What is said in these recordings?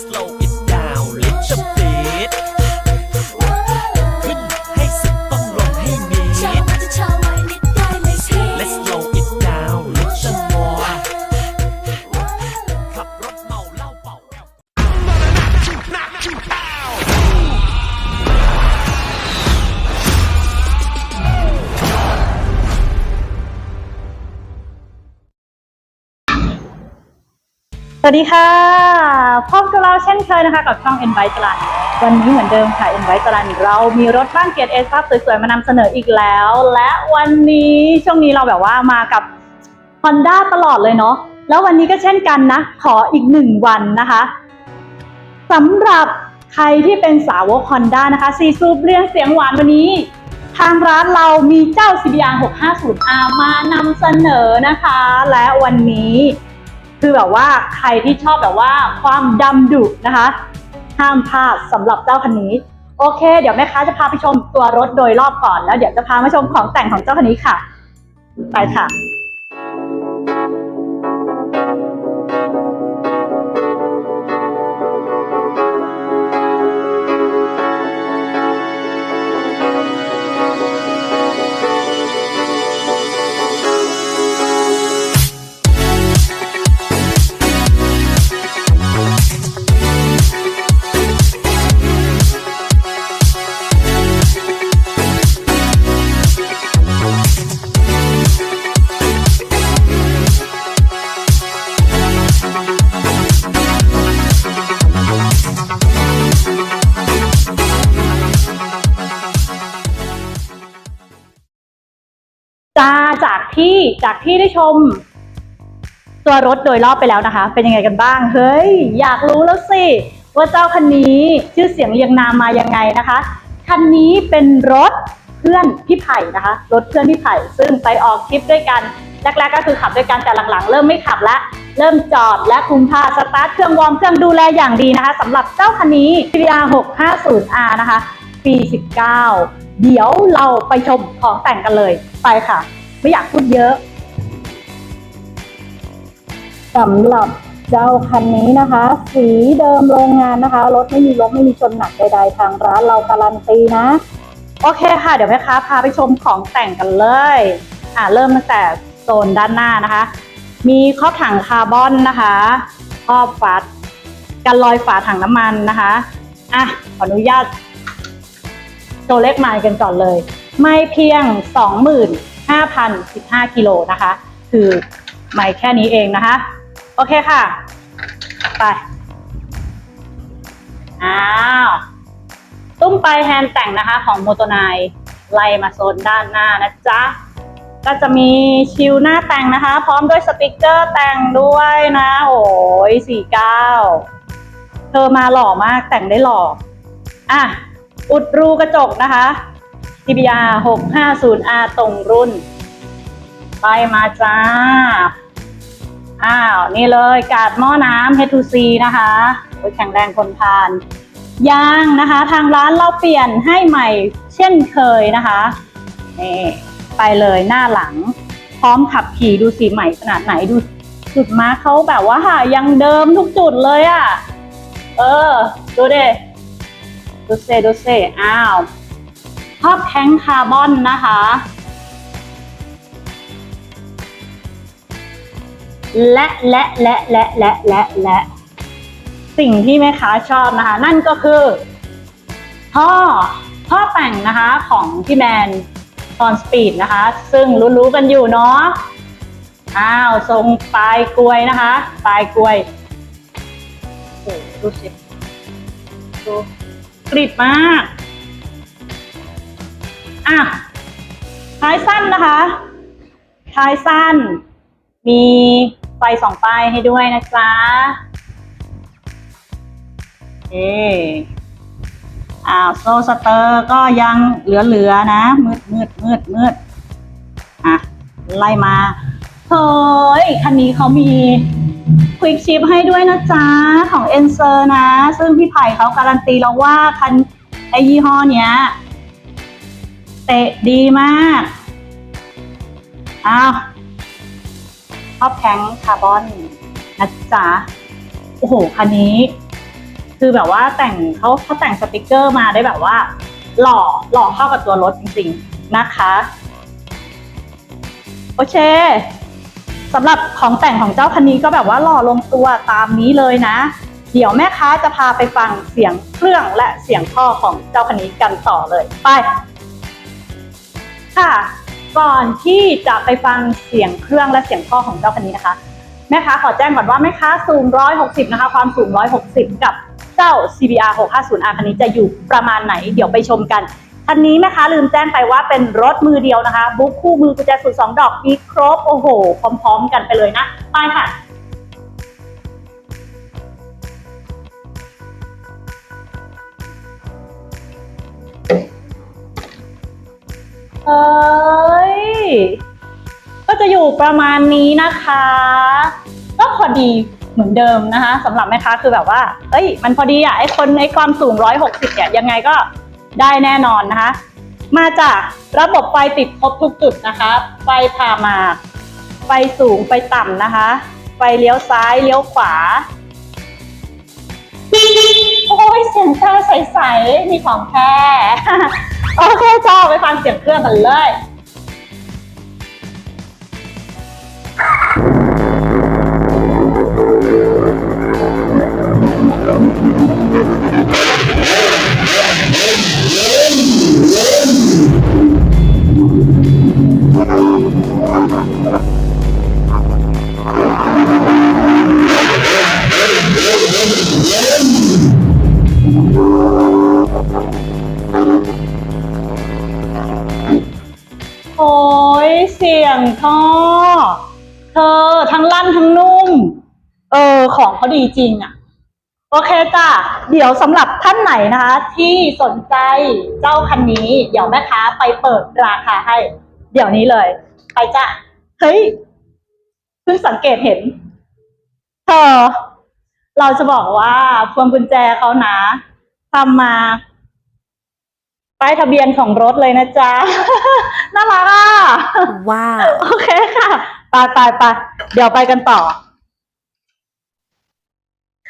slow it down. Let วัสดีค่ะ พบกับเราเช่นเคยนะคะกับช่อง Envite จรันวันนี้เหมือนเดิมค่ะ Envite จรันเรามีรถบ้านเกียรติเอซับสวยๆมานำเสนออีกแล้ว และวันนี้ช่วงนี้เราแบบว่ามากับ Honda ตลอดเลยเนาะแล้ววันนี้ก็เช่นกันนะ ขออีกหนึ่งวันนะคะสำหรับใครที่เป็นสาวก Honda นะคะซีซูปเรียงเสียงหวานวันนี้ ทางร้านเรามีเจ้า CBR 650R มานำเสนอนะคะ และวันนี้ คือแบบว่าใครที่ชอบแบบว่าความดำดุนะคะ ห้ามพลาดสำหรับเจ้าคันนี้ โอเค เดี๋ยวแม่ค้าจะพาไปชมตัวรถโดยรอบก่อนแล้วเดี๋ยวจะพามาชมของแต่งของเจ้าคันนี้ค่ะ ไปค่ะ ที่จากที่ได้ชม ตัวรถโดยรอบไปแล้วนะคะ เป็นยังไงกันบ้าง เฮ้ย อยากรู้แล้วสิ ว่าเจ้าคันนี้ชื่อเสียงเรียงนามมายังไงนะคะ คันนี้เป็นรถเพื่อนพี่ไผ่นะคะ รถเพื่อนพี่ไผ่ซึ่งไปออกทริปด้วยกันแรกๆก็คือขับด้วยกันแต่หลังๆ เริ่มไม่ขับละเริ่มจอดและคุมพาสตาร์ทเครื่องวอร์มเครื่องดูแลอย่างดีนะคะสำหรับเจ้าคันนี้ CBR 650R นะคะปี 19 เดี๋ยวเราไปชมของแต่งกันเลยไปค่ะ ไม่อยากพูดเยอะสำหรับเจ้าคันนี้นะคะ สีเดิมโรงงานนะคะ รถไม่มีลบไม่มีชนหนักใดๆ ทางร้านเราการันตีนะ โอเคค่ะ เดี๋ยวแม่ค้าพาไปชมของแต่งกันเลย อ่าเริ่มตั้งแต่โซนด้านหน้านะคะ มีครอบถังคาร์บอนนะคะครอบฝากันรอยฝาถังน้ำมันนะคะ อะ ขออนุญาตโชว์เลขไมล์กันก่อนเลย ไม่เพียง 5,015กิโลนะคะ คือไมล์แค่นี้เองนะคะ โอเคค่ะ ไป อ้าว ตุ้มไปแฮนด์แต่งนะคะของโมโตนายไล่มาโซนด้านหน้านะจ๊ะ ก็จะมีชิลหน้าแต่งนะคะ พร้อมด้วยสติกเกอร์แต่งด้วยนะ โอ้ยสี่เก้าเธอมาหล่อมากแต่งได้หล่ออะอุดรูกระจกนะคะ TBR 650R ตรงรุ่น ไปมาจ้า อ้าว นี่เลยกาดหม้อน้ำ H2C นะคะโอ้ยแข็งแรงทนทานยางนะคะ ทางร้านเราเปลี่ยนให้ใหม่เช่นเคยนะคะนี่ไปเลยหน้าหลัง พร้อมขับขี่ดูสีใหม่ขนาดไหนดูจุดมาเขาแบบว่าค่ะยังเดิมทุกจุดเลยอะ่ะ เออ ดูเดดูเซดูเซอ้าว รอบแข้งคาร์บอนนะคะ และและและและและและและสิ่งที่แม่ค้าชอบนะคะ นั่นก็คือ ท่อท่อแต่งนะคะของพี่แมนตอนสปีดนะคะ ซึ่งรู้ๆกันอยู่เนาะอ้าวทรงปลายกลวยนะคะปลายกลวยโอ้ดูสิดูกริบมาก อะท้ายสั้นนะคะ ท้ายสั้น มีไฟสองป้ายให้ด้วยนะจ๊ะเออ้าวโซสเตอร์ก็ยังเหลือๆนะ มืดมืดมืดมืดอะ ไล่มาเฮ้ย คันนี้เขามีควิกชิปให้ด้วยนะจ๊ะ ของเอ็นเซอร์นะ ซึ่งพี่ไผ่เขาการันตีแล้วว่าคันไอยี่ห้อเนี้ย เตะดีมากอ้าวชอบแข้งคาร์บอนนะจ๊ะโอ้โห คันนี้ คือแบบว่าแต่งเขาเขาแต่งสติกเกอร์มาได้แบบว่า หล่อหล่อเข้ากับตัวรถจริงๆนะคะ โอเคสำหรับของแต่งของเจ้าคันนี้ก็แบบว่าหล่อลงตัวตามนี้เลยนะ เดี๋ยวแม่ค้าจะพาไปฟังเสียงเครื่องและเสียงท่อของเจ้าคันนี้กันต่อเลย ไป ค่ะ ก่อนที่จะไปฟังเสียงเครื่องและเสียงท่อของเจ้าคันนี้นะคะ แม่ค้าขอแจ้งก่อนว่าแม่ค้าสูง 160 นะคะ ความสูง 160 กับเจ้า CBR 650R คันนี้จะอยู่ประมาณไหน เดี๋ยวไปชมกันคันนี้แม่ค้าลืมแจ้งไปว่าเป็นรถมือเดียวนะคะ บุ๊คคู่มือกุญแจสูตรสองดอกมีครบโอ้โห พร้อม ๆ กันไปเลยนะ ไปค่ะ เอ้ย ก็จะอยู่ประมาณนี้นะคะ ก็พอดีเหมือนเดิมนะคะสำหรับแม่ค้าคือแบบว่า เอ้ย มันพอดีอะไอ้คนไอ้ความสูง 160เนี่ยยังไงก็ได้แน่นอนนะคะ มาจากระบบไฟติดครบทุกจุดนะคะ ไฟผ่ามา ไฟสูงไฟต่ำนะคะ ไฟเลี้ยวซ้ายเลี้ยวขวา โอ้ยเสียงจ้าใสๆมีของแท้ โอเคจ้าไปฟังเสียงเครื่องกันเลย เสียงท่อเธอทั้งลั่นทั้งนุ่ม เออ ของเขาดีจริงอะโอเคจ้ะเดี๋ยวสำหรับท่านไหนนะคะ ที่สนใจเจ้าคันนี้ เดี๋ยวแม่ค้าไปเปิดราคาให้ เดี๋ยวนี้เลย ไปจ้ะเฮ้ยเพิ่งสังเกตเห็น เธอ เราจะบอกว่าพวงกุญแจเขานะทำมา ป้ายทะเบียนของรถเลยนะจ๊ะ น่ารักอะ ว้าว โอเคค่ะไปไปไปเดี๋ยวไปกันต่อ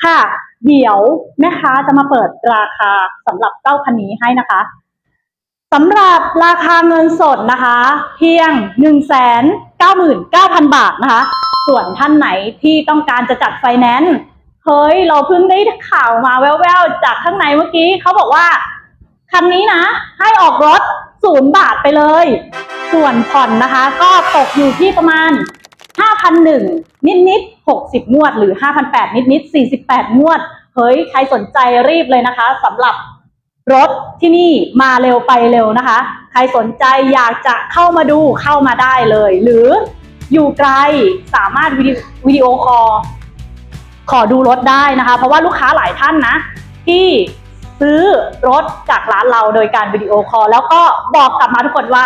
ค่ะ เดี๋ยวแม่ค้าจะมาเปิดราคาสำหรับเจ้าคันนี้ให้นะคะสำหรับราคาเงินสดนะคะ เพียง 1 9 9 0 0 0 บาทนะคะ ส่วนท่านไหนที่ต้องการจะจัดไฟแนนซ์เฮ้ย เราเพิ่งได้ข่าวมาแว่วๆ จากข้างในเมื่อกี้เขาบอกว่า คันนี้นะ ให้ออกรถศูนย์บาทไปเลย ส่วนผ่อนนะคะ ก็ตกอยู่ที่ประมาณ 5,001 นิดนิดๆ60 งวด หรือ 5,008 นิดนิด48 งวด เฮ้ย ใครสนใจรีบเลยนะคะสำหรับรถที่นี่มาเร็วไปเร็วนะคะ ใครสนใจอยากจะเข้ามาดูเข้ามาได้เลย หรืออยู่ไกลสามารถวิดีโอคอลขอดูรถได้นะคะ เพราะว่าลูกค้าหลายท่านนะ ที่ ซื้อรถจากร้านเราโดยการวิดีโอคอลแล้วก็บอกกลับมาทุกคนว่า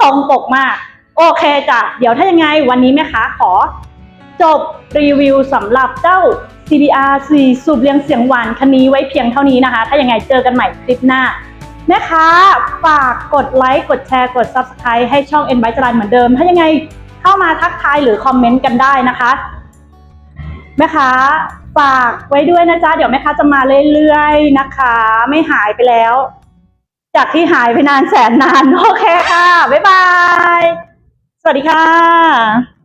ตรงปกมาก โอเคจ้ะเดี๋ยวถ้ายังไงวันนี้แม่ค้าขอ จบรีวิวสำหรับเจ้า CBR 4สูบเรียงเสียงหวานคันนี้ไว้เพียงเท่านี้นะคะ ถ้ายังไงเจอกันใหม่คลิปหน้าแม่ค้าฝากกดไลค์กดแชร์กด Subscribe ให้ช่อง n b y จรันเหมือนเดิม ถ้ายังไงเข้ามาทักทายหรือคอมเมนต์กันได้นะคะแม่ค้า ฝากไว้ด้วยนะจ๊ะ เดี๋ยวแม่ค้าจะมาเรื่อยๆนะคะ ไม่หายไปแล้ว จากที่หายไปนานแสนนานโอเคค่ะ บ๊ายบาย สวัสดีค่ะ